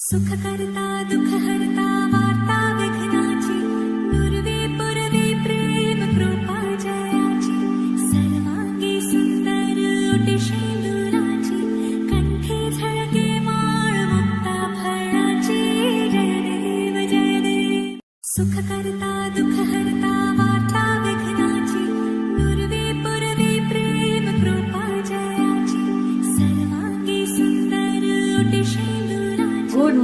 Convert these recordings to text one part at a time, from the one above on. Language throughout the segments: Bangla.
सुख करता दुख हरता वार्ता विघ्नाची नुरवी पुरवी प्रेम कृपा जयाची सर्वांगी सुंदर ओटी शेंदुराची कंठी झळके माळ मुक्ता फळाची जय देव जय देव. सुख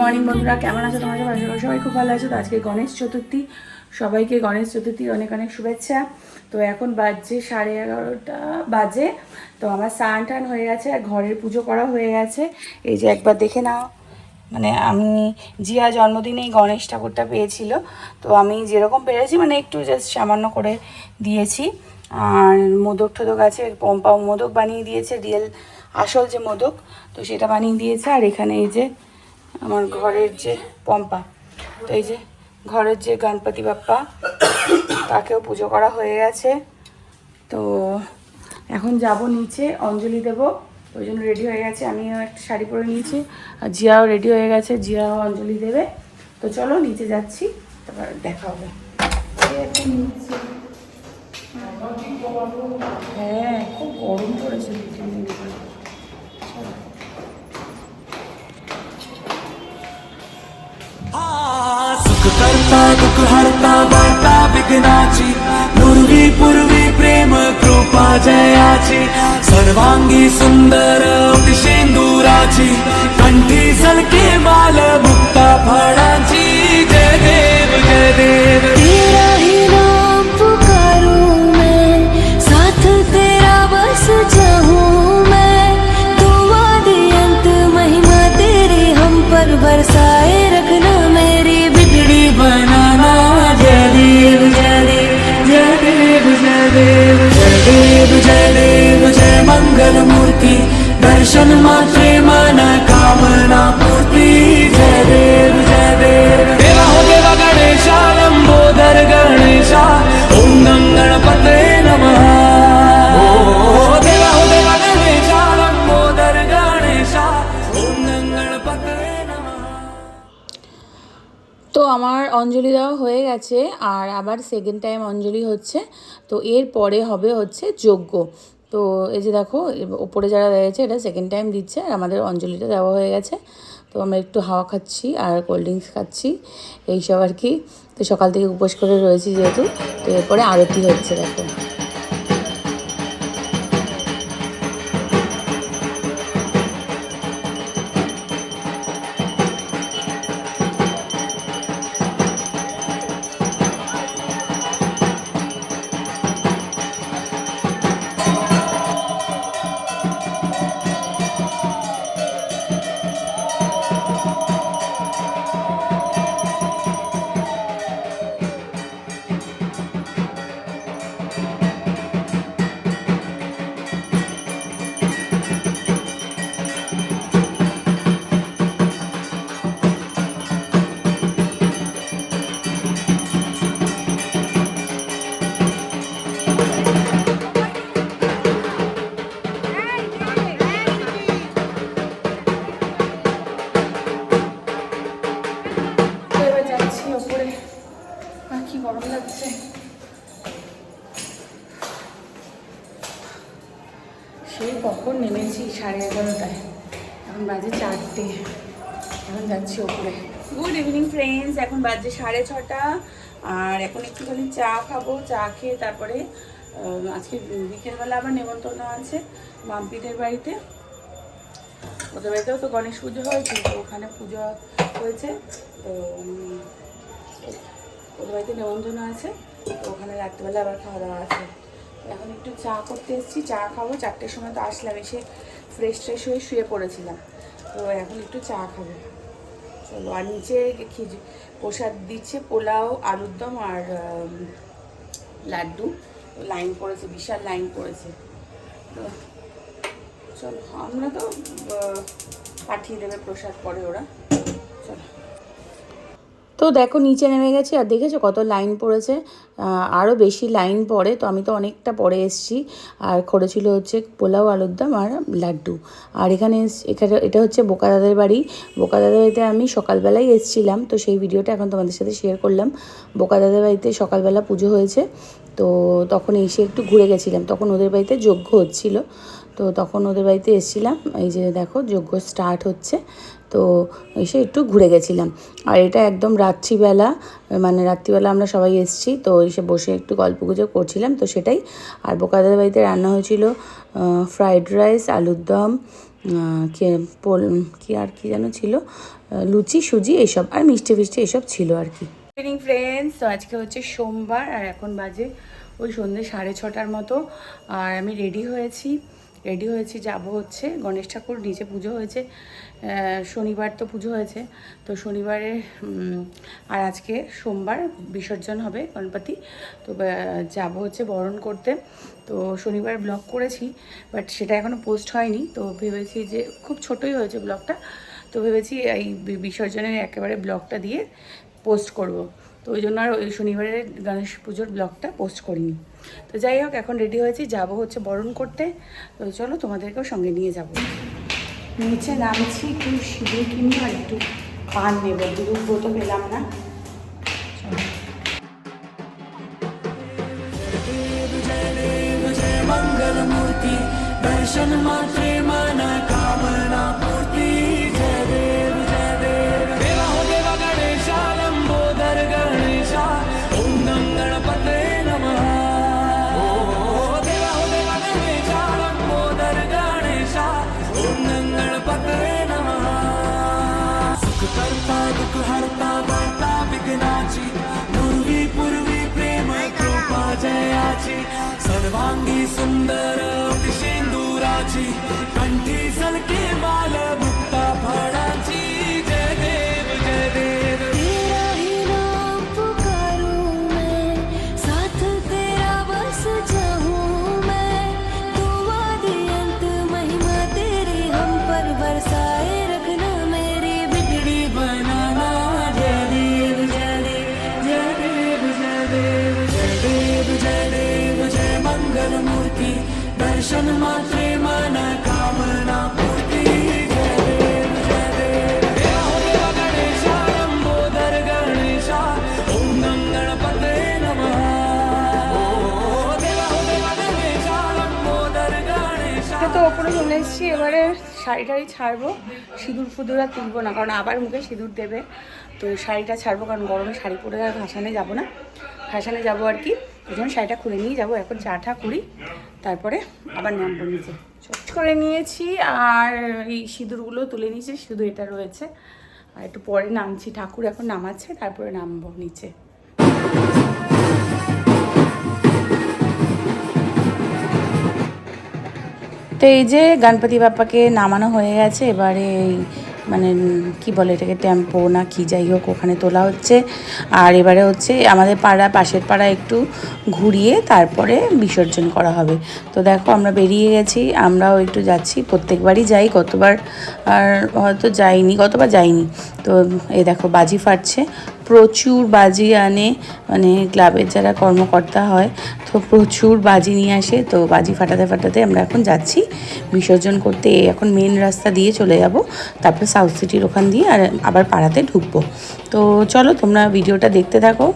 মর্নিং বন্ধুরা, কেমন আছো? তোমার সবাই সবাই খুব ভালো আছো? তো আজকে গণেশ চতুর্থী। সবাইকে গণেশ চতুর্থীর অনেক অনেক শুভেচ্ছা। তো এখন বাজছে সাড়ে এগারোটা বাজে। তো আমার স্নান টান হয়ে গেছে, আর ঘরের পুজো করা হয়ে গেছে। এই যে একবার দেখে নাও। মানে আমি, জিয়া জন্মদিনেই গণেশ ঠাকুরটা পেয়েছিল। তো আমি যেরকম পেরেছি মানে একটু জাস্ট সামান্য করে দিয়েছি। আর মোদক ঠোদক আছে, পম্পা মোদক বানিয়ে দিয়েছে, রিয়েল আসল যে মোদক, তো সেটা বানিয়ে দিয়েছে। আর এখানে এই যে আমার ঘরের যে পম্পা, তো এই যে ঘরের যে গণপতি বাপ্পা, তাকেও পুজো করা হয়ে গেছে। তো এখন যাব নিচে, অঞ্জলি দেব, ওই জন্য রেডি হয়ে গেছে। আমিও একটা শাড়ি পরে নিয়েছি, আর জিয়াও রেডি হয়ে গেছে, জিয়াও অঞ্জলি দেবে। তো চলো নিচে যাচ্ছি, তারপর দেখা হবে। হ্যাঁ খুব গরম পড়েছে। वार्ता पूर्वी पूर्वी प्रेम कृपा जयाची, सर्वांगी सुंदर शेंदुराची कंठी सलके माल मुक्ता फळाची. जय देव जय देव. जय मंगल मूर्ति दर्शन मात्रे मन कामना पूर्ती जय देव जय देव देवा हो देवा गणेशा लंबोदर गणेशा ओम गं गणपते नमः ओ देवा हो देवा गणेशा लंबोदर गणेशा ओम गं गणपते नमः তো আমার অঞ্জলি দেওয়া হয়ে গেছে আর আবার সেকেন্ড টাইম অঞ্জলি হচ্ছে তো এর পরে হবে হচ্ছে যজ্ঞ তো এই যে দেখো, ওপরে যারা রয়েছে এটা সেকেন্ড টাইম দিচ্ছে আর আমাদের অঞ্জলিটা দেওয়া হয়ে গেছে। তো আমরা একটু হাওয়া খাচ্ছি আর কোল্ড ড্রিঙ্কস খাচ্ছি, এইসব আর কি। তো সকাল থেকে উপোস করে রয়েছি যেহেতু, তো এরপরে আরতি হচ্ছে দেখো। গুড ইভিনিং ফ্রেন্ডস এখন বাজে সাড়ে ছটা। আর এখন একটুখানি চা খাব, চা খেয়ে তারপরে আজকে বিকেলবেলা আবার নেমন্তন্ন আছে মাম্পিদের বাড়িতে। ওদের বাড়িতেও তো গণেশ পুজো হয়েছে তো ওখানে পুজো হয়েছে। তো ওদের বাড়িতে নেমন্তন্ন আছে। তো ওখানে রাত্রিবেলা আবার খাওয়া দাওয়া আছে। এখন একটু চা করতে এসেছি, চা খাব। চারটের সময় তো আসলাম, এসে ফ্রেশ ট্রেশ হয়ে শুয়ে পড়েছিলাম। তো এখন একটু চা খাব। চলো, আর নিচে খিচুড়ি প্রসাদ দিচ্ছে পোলাও আলুর দম আর লাড্ডু। লাইন পড়েছে বিশাল লাইন পড়েছে চলো, আমরা তো পাঠিয়ে দেবে প্রসাদ পরে ওরা। চলো। তো দেখো নিচে নেমে গেছি আর দেখেছ কত লাইন পড়েছে? আরও বেশি লাইন পড়ে, তো আমি তো অনেকটা পরে এসেছি। আর করেছিল হচ্ছে পোলাও, আলুর দম আর লাড্ডু। আর এখানে এখানে এটা হচ্ছে বোকাদাদের বাড়ি। বোকাদাদের বাড়িতে আমি সকালবেলায় এসেছিলাম, তো সেই ভিডিওটা এখন তোমাদের সাথে শেয়ার করলাম। বোকাদাদের বাড়িতে সকালবেলা পুজো হয়েছে, তো তখন এসে একটু ঘুরে গেছিলাম। তখন ওদের বাড়িতে যজ্ঞ হচ্ছিল, তো তখন ওদের বাড়িতে এসেছিলাম। এই যে দেখো যজ্ঞ স্টার্ট হচ্ছে। তো এসে একটু ঘুরে গেছিলাম। আর এটা একদম রাত্রিবেলা মানে রাত্রিবেলা আমরা সবাই এসেছি, তো এসে বসে একটু গল্প গুজব করছিলাম, তো সেটাই। আর বোকাদের বাড়িতে রান্না হয়েছিল ফ্রাইড রাইস আলুর দম পোল- কি আর কি যেন ছিল লুচি, সুজি এইসব আর মিষ্টি ফিষ্টি এসব ছিল আর কি। ইভিনিং ফ্রেন্ডস তো আজকে হচ্ছে সোমবার, আর এখন বাজে ওই সন্ধ্যে সাড়ে ছটার মতো। আর আমি রেডি হয়েছি। রেডি হয়েছি, যাব হচ্ছে গণেশ ঠাকুর নিচে পুজো হয়েছে। শনিবার তো পুজো হয়েছে, তো শনিবারে আর আজকে সোমবার বিসর্জন হবে গণপতি, তো যাব হচ্ছে বরণ করতে, তো শনিবার ব্লগ করেছি, বাট সেটা এখনও পোস্ট হয়নি, তো ভেবেছি যে খুব ছোটোই হয়েছে ব্লগটা, তো ভেবেছি এই বিসর্জনের একেবারে ব্লগটা দিয়ে পোস্ট করব, তো ওই জন্য আর ওই শনিবারের গণেশ পুজোর ব্লগটা পোস্ট করিনি, তো যাই হোক এখন রেডি হয়েছি, যাব হচ্ছে বরণ করতে, তো চলো তোমাদেরকেও সঙ্গে নিয়ে যাব। নিচে নামছি একটু সিঁদুর কিনবো আর একটু পান নেবো দুধ তো পেলাম না চলো। जय मंगल मूर्ति दर्शन मात्रे 的忘记。তো এসেছি, এবারে শাড়ি টাড়ি ছাড়বো, সিঁদুর ফুদুর আর তুলবো না, কারণ আবার মুখে সিঁদুর দেবে। তো শাড়িটা ছাড়বো, কারণ গরমে শাড়ি পরে আর ভাসানে যাব না। ভাসানে যাব আর কি জন্য শাড়িটা খুলে নিয়ে যাব, এখন চা টা করি। তারপরে আবার নামবো নিচে চট করে নিয়েছি আর এই সিঁদুরগুলো তুলে নিয়েছি, শুধু এটা রয়েছে। আর একটু পরে নামছি, ঠাকুর এখন নামাচ্ছে, তারপরে নামবো নিচে। তো এই যে গণপতি বাপ্পাকে নামানো হয়ে গেছে, এবারে এই মানে কি বলে এটাকে টেম্পো না কি যাই হোক ওখানে তোলা হচ্ছে। আর এবারে হচ্ছে আমাদের পাড়া, পাশের পাড়া একটু ঘুরিয়ে তারপরে বিসর্জন করা হবে। তো দেখো আমরা বেরিয়ে গেছি, আমরাও একটু যাচ্ছি। প্রত্যেকবারই যাই কতবার আর হয়তো যাইনি কতবার যাইনি। তো এ দেখো বাজি ফাটছে প্রচুর বাজি আনে মানে ক্লাবের যারা কর্মকর্তা হয়, তো প্রচুর বাজি নিয়ে আসে। তো বাজি ফাটাতে ফাটাতে আমরা এখন যাচ্ছি বিসর্জন করতে। এখন মেন রাস্তা দিয়ে চলে যাব, তারপর সাউথ সিটির ওখান দিয়ে আর আবার পাড়াতে ঢুকবো। তো চলো তোমরা ভিডিওটা দেখতে থাকো।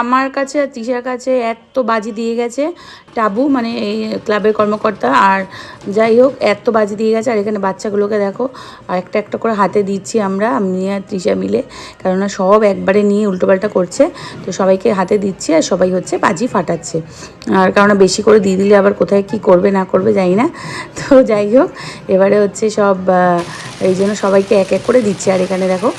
আমার কাছে আর তিশার কাছে এত বাজি দিয়ে গেছে, টাবু মানে এই ক্লাবের কর্মকর্তা, আর যাই হোক, এত বাজি দিয়ে গেছে, আর এখানে বাচ্চাগুলোকে দেখো, আর একটা একটা করে হাতে দিচ্ছি আমরা, আমি আর তৃষা মিলে, কেননা সব একবারে নিয়ে উল্টোপাল্টা করছে, তো সবাইকে হাতে দিচ্ছি, আর সবাই হচ্ছে বাজি ফাটাচ্ছে। আর কারণ বেশি করে দিয়ে দিলে আবার কোথায় কি করবে, না করবে জানি না, তো যাই হোক, এবারে হচ্ছে সব এই জন্য সবাইকে এক এক করে দিচ্ছে, আর এখানে দেখো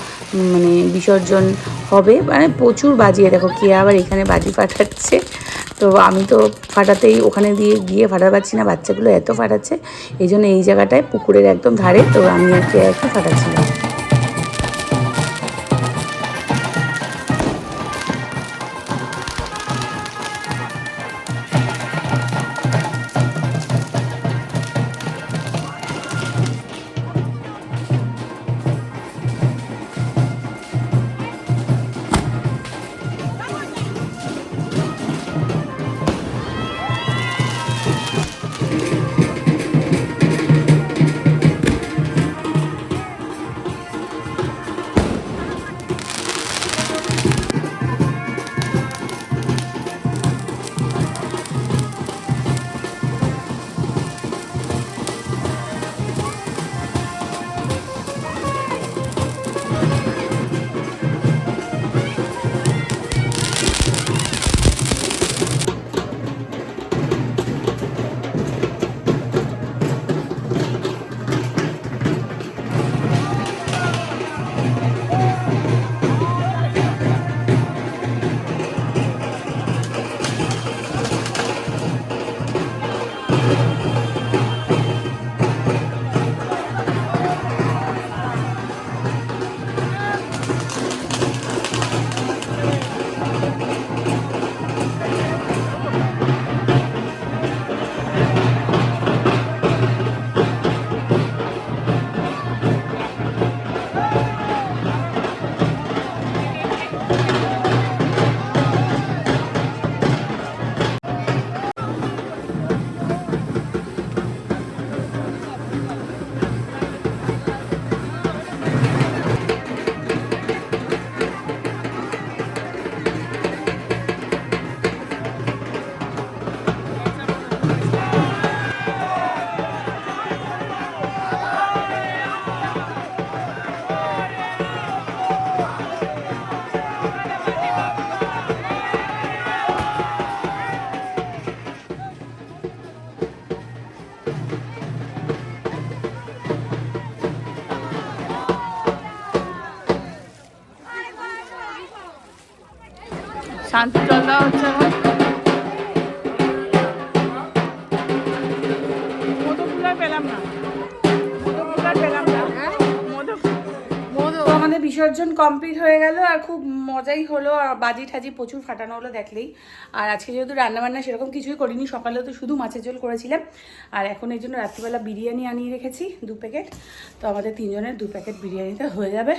মানে বিসর্জন হবে। মানে প্রচুর বাজিয়ে, দেখো কে আবার এখানে বাজি ফাটাচ্ছে। তো আমি তো ফাটাতেই ওখানে দিয়ে গিয়ে ফাটা পাচ্ছি না, বাচ্চাগুলো এত ফাটাচ্ছে। এই জন্য এই জায়গাটায় পুকুরের একদম ধারে, তো আমি আর কে একটু ফাটাচ্ছিলাম শান্তি জল দেওয়া হচ্ছে বিসর্জন কমপ্লিট হয়ে গেল আর খুব মজাই হলো। আর বাজি ঠাজি প্রচুর ফাটানো হলো দেখলেই। আর আজকে যেহেতু রান্নাবান্না সেরকম কিছুই করিনি, সকালে তো শুধু মাছের ঝোল করেছিলাম। আর এখন এই জন্য রাত্রিবেলা বিরিয়ানি আনিয়ে রেখেছি, দু প্যাকেট। তো আমাদের তিনজনের দু প্যাকেট বিরিয়ানিতে হয়ে যাবে।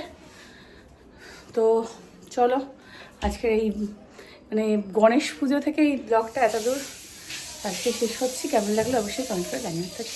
তো চলো, আজকের এই মানে গণেশ পুজো থেকে এই ব্লগটা এত দূর? আজকে শেষ হচ্ছে। কেমন লাগল অবশ্যই কমেন্ট করে জানিয়ে থাকি